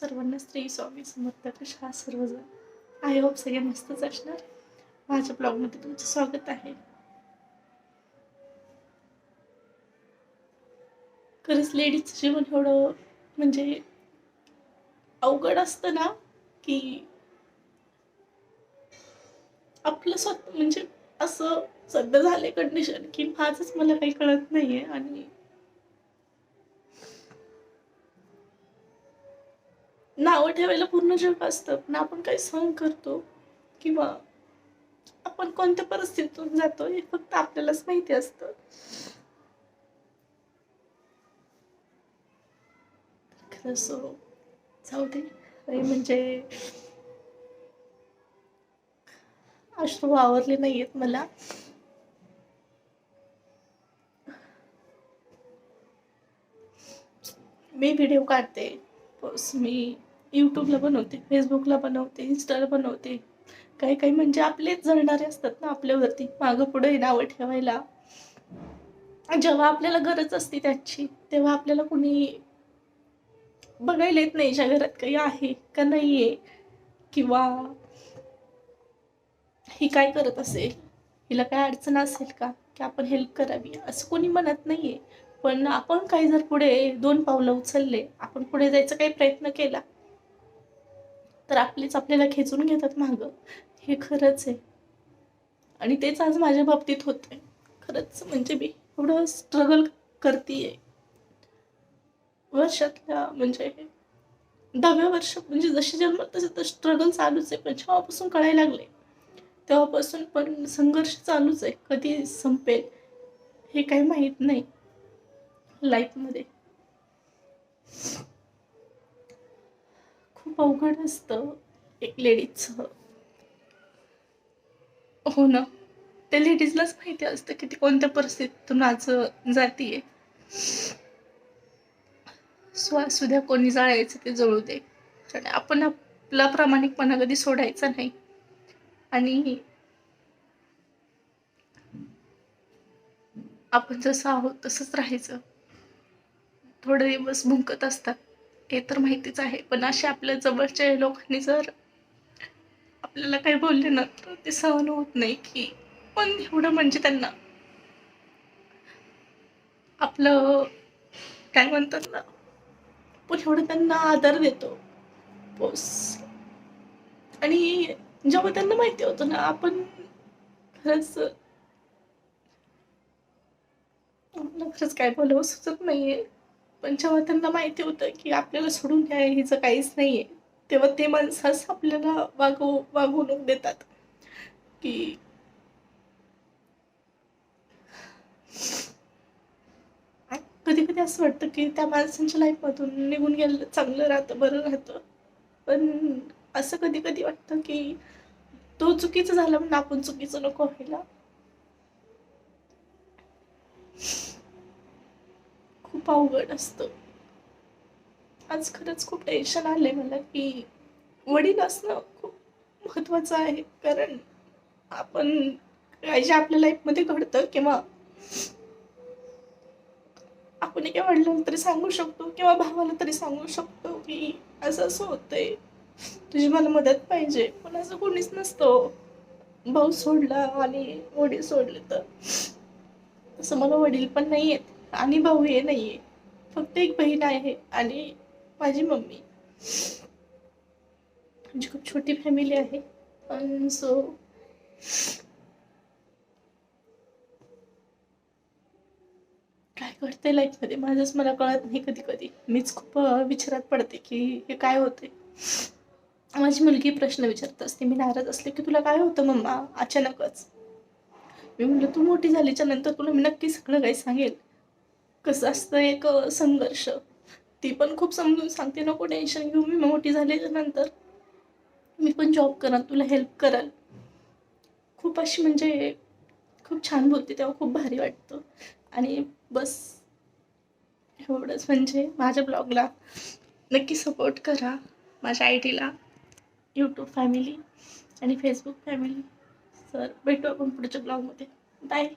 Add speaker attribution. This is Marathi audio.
Speaker 1: सर्वांना स्त्री स्वामी समर्थ कशा सर्वजण. आय होप सगळे मस्तच असणार. माझ्या ब्लॉगमध्ये तुमचं स्वागत आहे. खरंच लेडीजचं जीवन एवढं म्हणजे अवघड असतं ना की आपलं स्वतः म्हणजे असं सध्या झालंय कंडिशन की माझंच मला काही कळत नाहीये आणि नावं ठेवायला पूर्ण जग असतं. पण आपण काही सहन करतो किंवा आपण कोणत्या परिस्थितीतून जातो हे फक्त आपल्यालाच माहिती असतं. खरंच जाऊ दे. म्हणजे अश्रू आवरले नाहीयेत मला. मी व्हिडिओ काढते. पोस्ट मी यूट्यूबला बनवते फेसबुकला बनवते इन्स्टाला बनवते. काही काही म्हणजे आपलेच जळणारे असतात ना आपल्यावरती. मागं पुढे नावं ठेवायला. जेव्हा आपल्याला गरज असते त्याची तेव्हा आपल्याला कुणी बघायला येत नाही ज्या घरात काही आहे का नाही आहे किंवा ही काय करत असेल हिला काय अडचण असेल का की आपण हेल्प करावी असं कोणी म्हणत नाहीये. पण आपण काही जर पुढे दोन पावलं उचलले आपण पुढे जायचा काही प्रयत्न केला तर आपलेच आपल्याला खेचून घेतात मागं. हे खरंच आहे. आणि तेच आज माझ्या बाबतीत होतंय. खरंच म्हणजे मी एवढं स्ट्रगल करतीये. वर्षातल्या म्हणजे दहाव्या वर्ष म्हणजे जसे जन्म तसे तर स्ट्रगल चालूच आहे. पण जेव्हापासून कळायला लागले तेव्हापासून पण संघर्ष चालूच आहे. कधी संपेल हे काही माहीत नाही. लाईफमध्ये खूप अवघड असतं एक लेडीजचं. हो ना. त्या लेडीजलाच माहिती असतं की ती कोणत्या परिस्थितीतून आज जातीये. श्वास उद्या कोणी जाळायचं ते जळू दे. कारण आपण आपला प्रामाणिकपणा कधी सोडायचा नाही. आणि आपण जसं आहोत तसंच राहायचं. थोडे दिवस भुंकत असतात. हे तर माहितीच आहे पण असे आपल्या जवळच्या लोकांनी जर आपल्याला काही बोलले ना तर ते सहन होत नाही की पण एवढं म्हणजे त्यांना. आपलं काय म्हणतात ना पण एवढं त्यांना आदर देतो. बस. आणि जेव्हा त्यांना माहिती होतं ना आपण खरंच खरंच काय बोलावं सुचत नाहीये. पण जेव्हा त्यांना माहिती होतं की आपल्याला सोडून द्या हिचं काहीच नाहीये. तेव्हा ते माणसाच आपल्याला वागव वागवणूक देतात. की कधी कधी असं वाटतं की त्या माणसांच्या लाईफमधून निघून गेलं चांगलं राहतं बरं राहतं. पण असं कधी कधी वाटतं की तो चुकीचं झाला म्हणून आपण चुकीचं नको व्हायला. खूप अवघड असतं. आज खरंच खूप टेन्शन आले मला की वडील असणं खूप महत्वाचं आहे. कारण आपण काय जे आपल्या लाईफमध्ये घडतं किंवा आपण एका वडिलांना तरी सांगू शकतो किंवा भावाला तरी सांगू शकतो की असं असं होतंय. तुझी मला मदत पाहिजे. पण असं कोणीच नसतं. भाऊ सोडला आणि वडील सोडले तर. तसं मला वडील पण नाही आहेत आणि भाऊ हे नाही आहे फक्त एक बहीण आहे आणि माझी मम्मी. आमची खूप छोटी फॅमिली आहे. पण सो काय घडते लाईफमध्ये माझंच मला कळत नाही कधी कधी. मीच खूप विचारात पडते की हे काय होते माझी मुलगी प्रश्न विचारत असते. मी नाराज असले की तुला काय होतं मम्मा? अचानकच. मी म्हणलं तू मोठी झालीच्या नंतर तुला मी नक्की सगळं काही सांगेल. कसं असतं एक संघर्ष. ती पण खूप समजून सांगते नको टेन्शन घेऊ मी मोठी झाल्याच्यानंतर मी पण जॉब कराल तुला हेल्प कराल खूप अशी म्हणजे खूप छान बोलते तेव्हा खूप भारी वाटतं. आणि बस एवढंच म्हणजे माझ्या ब्लॉगला नक्की सपोर्ट करा. माझ्या आय टीला यूट्यूब फॅमिली आणि फेसबुक फॅमिली सर भेटू आपण पुढच्या ब्लॉगमध्ये बाय